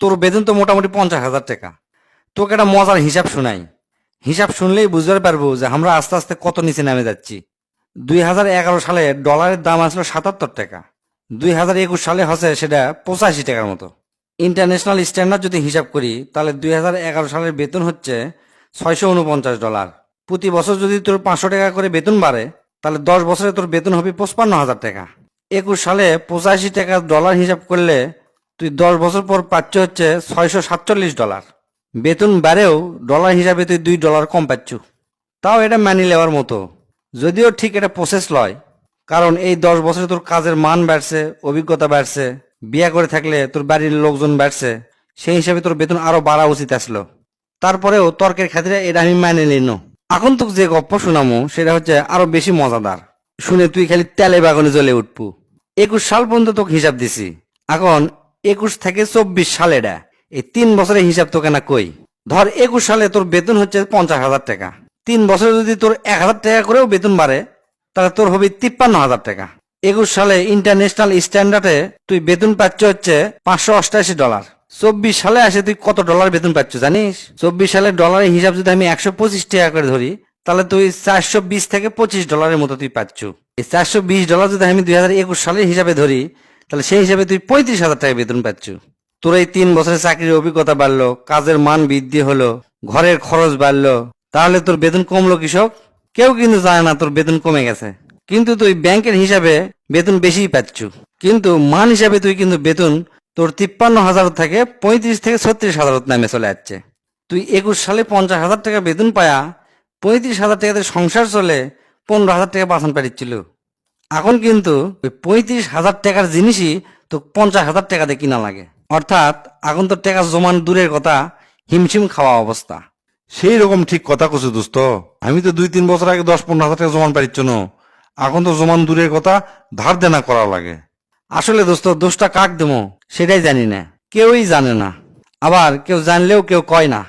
তোর বেতন তো মোটামুটি পঞ্চাশ হাজার টাকা। তোকে একটা মজার হিসাব শোনাই। হিসাব শুনলেই বুঝতে পারব যে আমরা আস্তে আস্তে কত নিচে নামে যাচ্ছি। দুই হাজার এগারো সালে ডলারের দাম আসলো সাতাত্তর টাকা। দুই হাজার একুশ সালে হচ্ছে সেটা পঁচাশি টাকার মতো। ইন্টারন্যাশনাল স্ট্যান্ডার্ড যদি হিসাব করি, তাহলে দুই হাজার এগারো সালের বেতন হচ্ছে ছয়শো উনপঞ্চাশ ডলার প্রতি বছর যদি তোর পাঁচশো টাকা করে বেতন বাড়ে, তাহলে দশ বছরে তোর বেতন হবে পঁচপান্ন হাজার টাকা। একুশ সালে পঁচাশি টাকা ডলার হিসাব করলে তুই দশ বছর পর পাচ্ছ হচ্ছে ছয়শো সাতচল্লিশ ডলার বেতন বাড়েও ডলার হিসাবে তুই দুই ডলার কম পাচ্ছ। তাও এটা মানি নেওয়ার মতো। যদিও ঠিক এটা প্রসেস লয়, কারণ এই দশ বছরে তোর কাজের মান বাড়ছে, অভিজ্ঞতা বাড়ছে, বিয়া করে থাকলে তোর বাড়ির লোকজন বাড়ছে, সেই হিসাবে তোর বেতন আরও বাড়া উচিত আসলো। তারপরেও তর্কের খাতিরে এটা আমি মানে নিন এখন তোকে যে গপ্প শোনামো, সেটা হচ্ছে আরও বেশি মজাদার। শুনে তুই খালি তেলে বাগানে জ্বলে উঠবু। একুশ সাল পর্যন্ত তোকে হিসাব দিছি। এখন একুশ থেকে চব্বিশ সাল এটা এই তিন বছরের হিসাব তোকে না কই। ধর একুশ সালে তোর বেতন হচ্ছে পঞ্চাশ হাজার টাকা। তিন বছরে যদি তোর এক হাজার টাকা করেও বেতন বাড়ে, তাহলে তোর হবে তিপ্পান্ন হাজার টাকা। একুশ সালে ইন্টারন্যাশনাল স্ট্যান্ডার্ডে তুই বেতন পাচ্ছ হচ্ছে পাঁচশো অষ্টাশি ডলার চব্বিশ সালে আসে তুই কত ডলার বেতন পাচ্ছ জানিস? চব্বিশ সালে ডলারের হিসাব যদি আমি একশো পঁচিশ টাকা করে ধরি, তাহলে তুই চারশো বিশ থেকে পঁচিশ ডলারের মতো তুই পাচ্ছ। এই চারশো বিশ ডলার যদি আমি দুই হাজার একুশ সালের হিসাবে ধরি তাহলে সেই হিসাবে তুই পঁয়ত্রিশ হাজার টাকা বেতন পাচ্ছ। তোর এই তিন বছরের চাকরির অভিজ্ঞতা বাড়লো, কাজের মান বৃদ্ধি হলো, ঘরের খরচ বাড়লো, তাহলে তোর বেতন কমলো কৃষক? কেউ কিন্তু জানে না তোর বেতন কমে গেছে। কিন্তু তুই ব্যাংকের হিসাবে বেতন বেশিই পাচ্ছ। কিন্তু মান হিসাবে তুই কিন্তু বেতন তোর তিপ্পান্ন হাজার থেকে পঁয়ত্রিশ থেকে ছত্রিশ হাজার নামে চলে যাচ্ছে। তুই একুশ সালে পঞ্চাশ হাজার টাকা বেতন পায়া, পঁয়ত্রিশ হাজার টাকাতে সংসার চলে, পনেরো হাজার টাকা বাঁচান পারিচ্ছিল। এখন কিন্তু ওই পঁয়ত্রিশ হাজার টাকার জিনিসই তো পঞ্চাশ হাজার টাকাতে কিনা লাগে। অর্থাৎ এখন তো টাকা জমান দূরের কথা হিমশিম খাওয়া অবস্থা। সেই রকম ঠিক কথা কছু দোস্ত। আমি তো দুই তিন বছর আগে দশ পনেরো হাজার টাকা জমান পারিচ্ছ না। এখন তো জমান দূরের কথা ধার দেনা করা লাগে। আসলে দোস্ত দোষটা কাক দেবো সেটাই জানি না। কেউই জানে না। আবার কেউ জানলেও কেউ কয় না।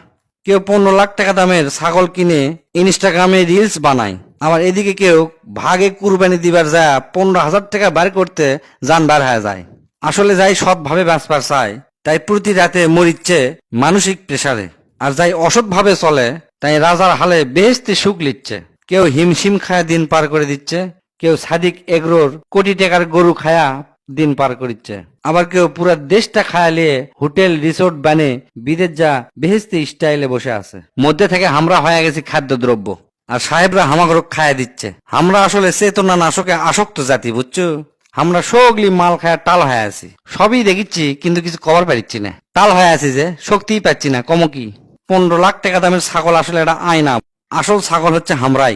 কেউ পনেরো লাখ টাকা দামের ছাগল কিনে ইনস্টাগ্রামে রিলস বানায়। আবার এদিকে কেউ ভাগে কুরবানি দিবার যায়, পনেরো হাজার টাকা বার করতে যান বার হয়ে যায়। আসলে যাই সৎভাবে বাঁচবার চায় তাই প্রতি রাতে মরিচ্ছে মানসিক প্রেসারে। আর যাই অসৎভাবে চলে, তাই রাজার হালে বেহেস্তি সুখ লিচ্ছে। কেউ হিমশিম খায়া দিন পার করে দিচ্ছে, কেউ সাদিক এগরোর কোটি টাকার গরু খায়া দিন পার করিচ্ছে। আবার কেউ পুরা দেশটা খায়া খায়ালিয়ে হোটেল, রিসোর্ট বানে বিদেশ যা বেহেস্তি স্টাইলে বসে আছে। মধ্যে থেকে আমরা হয়ে গেছি খাদ্যদ্রব্য। আর সাহেবরা হামাগরক খায় দিচ্ছে। আমরা আসলে চেতনা নাশকে আসক্ত জাতি, বুঝছ? আমরা সগলি মাল খায় টাল হয়ে আছি। সবই দেখিচ্ছি, কিন্তু কিছু কভার পারিচ্ছি না। টাল হয়ে আছি যে, শক্তিই পাচ্ছি না, কম কি? পনেরো লাখ টাকা দামের ছাগল আসলে এটা আয়না আসল ছাগল হচ্ছে হামরাই।